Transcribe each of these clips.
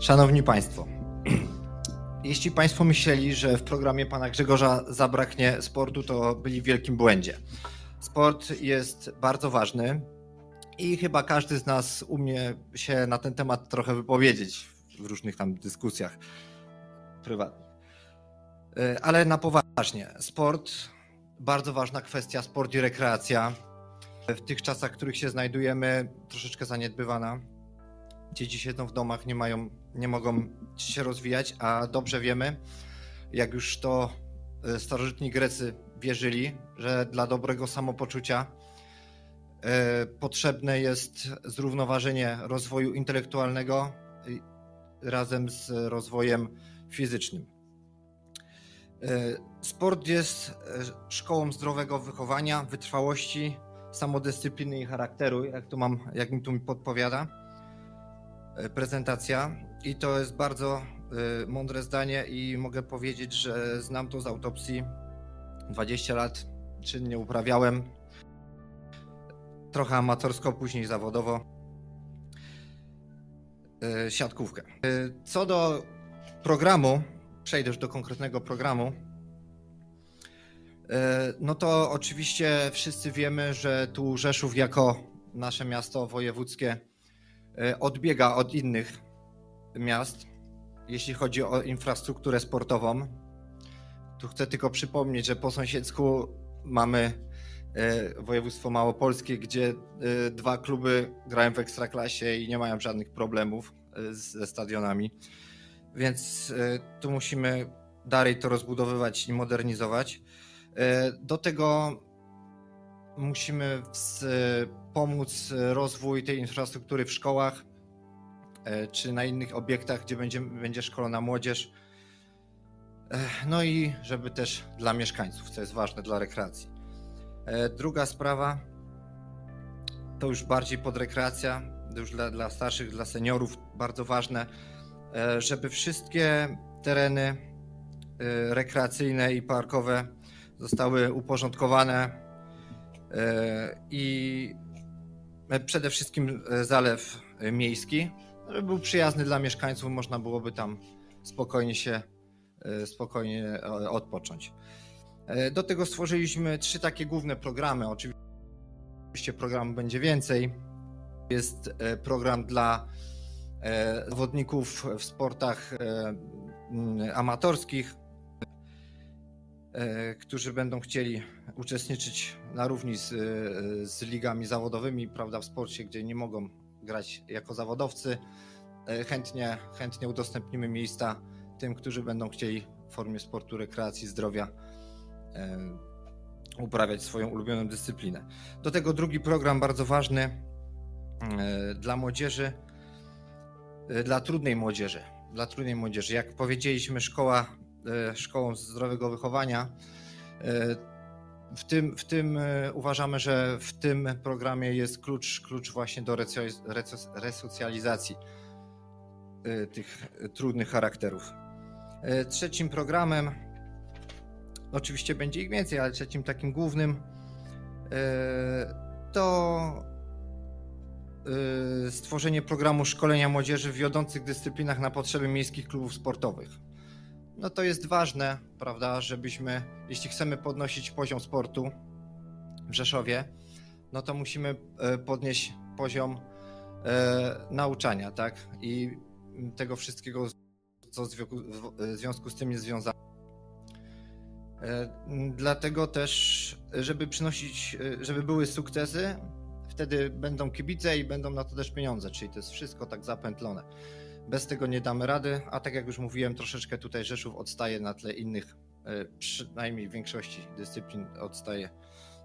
Szanowni Państwo, jeśli Państwo myśleli, że w programie pana Grzegorza zabraknie sportu, to byli w wielkim błędzie. Sport jest bardzo ważny i chyba każdy z nas umie się na ten temat trochę wypowiedzieć w różnych tam dyskusjach prywatnych. E, Ale na poważnie, sport, bardzo ważna kwestia, sport i rekreacja. W tych czasach, w których się znajdujemy, troszeczkę zaniedbywana. Dzieci siedzą w domach, nie mają, nie mogą się rozwijać, a dobrze wiemy, jak już to e, starożytni Grecy wierzyli, że dla dobrego samopoczucia e, potrzebne jest zrównoważenie rozwoju intelektualnego i- razem z rozwojem fizycznym. E, Sport jest e, szkołą zdrowego wychowania, wytrwałości, samodyscypliny i charakteru, jak, tu mam, jak mi tu podpowiada e, prezentacja. I to jest bardzo e, mądre zdanie i mogę powiedzieć, że znam to z autopsji. 20 lat czynnie uprawiałem. Trochę amatorsko, później zawodowo. e, Siatkówkę. E, Co do programu, przejdę już do konkretnego programu. E, No to oczywiście wszyscy wiemy, że tu Rzeszów jako nasze miasto wojewódzkie e, odbiega od innych miast, jeśli chodzi o infrastrukturę sportową. Tu chcę tylko przypomnieć, że po sąsiedzku mamy e, województwo małopolskie, gdzie e, dwa kluby grają w ekstraklasie i nie mają żadnych problemów e, ze stadionami. Więc e, tu musimy dalej to rozbudowywać i modernizować. E, Do tego musimy pomóc rozwój tej infrastruktury w szkołach e, czy na innych obiektach, gdzie będzie, będzie szkolona młodzież. E, No i żeby też dla mieszkańców, co jest ważne dla rekreacji. E, Druga sprawa to już bardziej podrekreacja, już dla, dla starszych, dla seniorów bardzo ważne, e, żeby wszystkie tereny e, rekreacyjne i parkowe zostały uporządkowane e, i przede wszystkim zalew miejski, żeby był przyjazny dla mieszkańców, można byłoby tam spokojnie się e, spokojnie e, odpocząć. E, Do tego stworzyliśmy trzy takie główne programy. Oczywiście programu będzie więcej. Jest program dla zawodników w sportach amatorskich, którzy będą chcieli uczestniczyć na równi z, e, z ligami zawodowymi, prawda, w sporcie, gdzie nie mogą grać jako zawodowcy. E, Chętnie, chętnie udostępnimy miejsca tym, którzy będą chcieli w formie sportu, rekreacji, zdrowia e, uprawiać swoją ulubioną dyscyplinę. Do tego drugi program bardzo ważny e, dla młodzieży, e, dla trudnej młodzieży. Dla trudnej młodzieży. Jak powiedzieliśmy, szkoła, e, szkołą zdrowego wychowania. e, W tym, w tym e, uważamy, że w tym programie jest klucz, klucz właśnie do resocjalizacji e, tych trudnych charakterów. E, Trzecim programem, oczywiście będzie ich więcej, ale trzecim takim głównym e, to e, stworzenie programu szkolenia młodzieży w wiodących dyscyplinach na potrzeby miejskich klubów sportowych. No to jest ważne, prawda, żebyśmy, jeśli chcemy podnosić poziom sportu w Rzeszowie, no to musimy e, podnieść poziom e, nauczania, tak? I tego wszystkiego, co w związku- z tym jest związane. E, Dlatego też, żeby przynosić, e, żeby były sukcesy, wtedy będą kibice i będą na to też pieniądze, czyli to jest wszystko tak zapętlone. Bez tego nie damy rady, a tak jak już mówiłem, troszeczkę tutaj Rzeszów odstaje na tle innych, e, przynajmniej w większości dyscyplin odstaje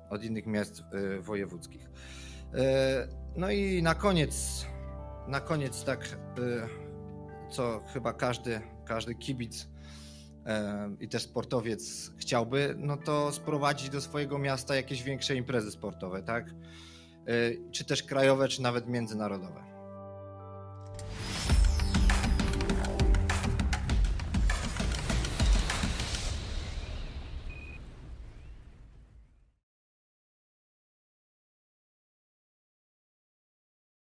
od innych miast e, wojewódzkich. E, No i na koniec, na koniec tak, co chyba każdy, każdy kibic i też sportowiec chciałby, no to sprowadzić do swojego miasta jakieś większe imprezy sportowe, tak? Czy też krajowe, czy nawet międzynarodowe.